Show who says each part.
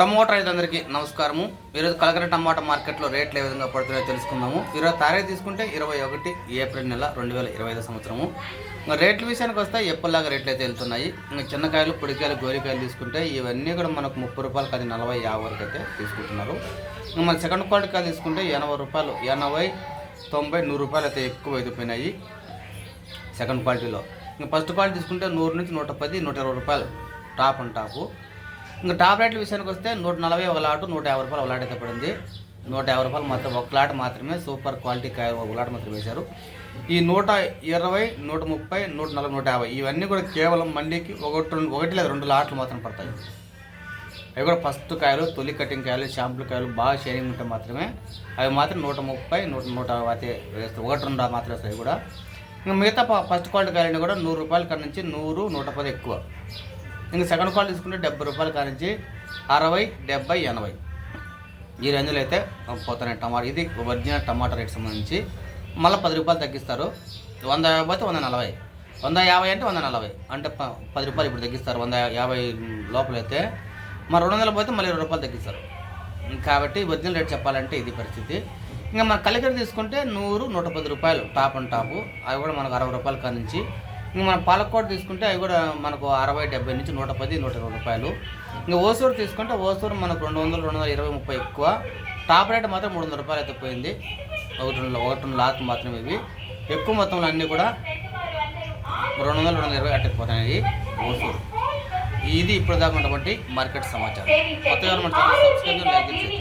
Speaker 1: Tomato రైతులందరికీ నమస్కారము. ఈరోజు కలకర టమాటా మార్కెట్లో రేట్లు ఏ విధంగా పడుతున్నాయో తెలుసుకుందాము. ఈరోజు తారీఖు తీసుకుంటే ఇరవై ఒకటి ఏప్రిల్ నెల రెండు వేల ఇరవై ఐదు సంవత్సరము. ఇంకా రేట్ల విషయానికి వస్తే ఎప్పటిలాగా రేట్లు అయితే వెళ్తున్నాయి. ఇంకా చిన్నకాయలు పొడికాయలు గోరికాయలు తీసుకుంటే ఇవన్నీ కూడా మనకు ముప్పై రూపాయలు కానీ నలభై యాభై వరకు అయితే తీసుకుంటున్నారు. ఇంకా మన సెకండ్ క్వాలిటీ కాయలు తీసుకుంటే ఎనభై రూపాయలు ఎనభై తొంభై నూరు రూపాయలు అయితే ఎక్కువ అయిపోయినాయి సెకండ్ క్వాలిటీలో. ఇంకా ఫస్ట్ క్వాలిటీ తీసుకుంటే నూరు నుంచి నూట పది నూట ఇరవై రూపాయలు టాప్ అండ్ టాపు. ఇంకా టాప్ రేట్ల విషయానికి వస్తే నూట నలభై ఒక లాటు నూట యాభై రూపాయలు ఒక లాట్ అయితే పడింది. నూట యాభై రూపాయలు మాత్రం ఒక లాట్ మాత్రమే సూపర్ క్వాలిటీ కాయ ఒక లాట్ మాత్రం వేశారు. ఈ నూట ఇరవై నూట ముప్పై నూట నలభై నూట యాభై ఇవన్నీ కూడా కేవలం మండీకి ఒకటి రెండు ఒకటి లేదా రెండు లాట్లు మాత్రం పడతాయి. అవి కూడా ఫస్ట్ కాయలు తొలి కటింగ్ కాయలు షాంపుల్ కాయలు బాగా షేరింగ్ ఉంటే మాత్రమే అవి మాత్రం నూట ముప్పై నూట నూట అయితే వేస్తాయి. ఒకటి రెండు మాత్రం వేస్తాయి కూడా. ఇంకా మిగతా ఫస్ట్ క్వాలిటీ కాయలన్నీ కూడా నూరు రూపాయల కాడ నుంచి నూరు నూట పది ఎక్కువ. ఇంకా సెకండ్ క్వాలిటీ తీసుకుంటే డెబ్బై రూపాయల కానించి అరవై డెబ్బై ఎనభై. ఈ రేంజ్లో అయితే పోతున్నాయి టమాటా. ఇది ఒరిజినల్ టమాటా రేట్ సంబంధించి. మళ్ళీ పది రూపాయలు తగ్గిస్తారు. వంద యాభై పోతే వంద నలభై. వంద యాభై అంటే వంద నలభై. అంటే ప- పది రూపాయలు ఇప్పుడు తగ్గిస్తారు. వంద యాభై లోపలైతే. మరి రెండు వందలు పోతే మళ్ళీ ఇరవై రూపాయలు తగ్గిస్తారు. కాబట్టి ఒరిజినల్ రేట్ చెప్పాలంటే ఇది పరిస్థితి. ఇంకా మన కలికర తీసుకుంటే నూరు నూట పది రూపాయలు టాప్ అండ్ టాపు. అవి కూడా మనకు అరవై రూపాయల కాడ నుంచి ఇంకా మనం పాలకోట తీసుకుంటే అవి కూడా మనకు అరవై డెబ్బై నుంచి నూట పది నూట ఇరవై రూపాయలు. ఇంకా ఓసూరు తీసుకుంటే ఓసూరు మనకు రెండు వందలు రెండు వందల ఇరవై ముప్పై ఎక్కువ. టాప్ రేట్ మాత్రం మూడు వందల రూపాయలు అయితే పోయింది. ఒకటి రెండు ఒకటి రెండు లాక్ మాత్రమే ఇవి. ఎక్కువ మొత్తంలో అన్నీ కూడా రెండు వందలు రెండు వందల ఇరవై అట్టకపోతున్నాయి ఓసూరు. ఇది ఇప్పుడు దాకా ఉన్నటువంటి మార్కెట్ సమాచారం. కొత్తగా మన సబ్స్క్రైబ్ లైక్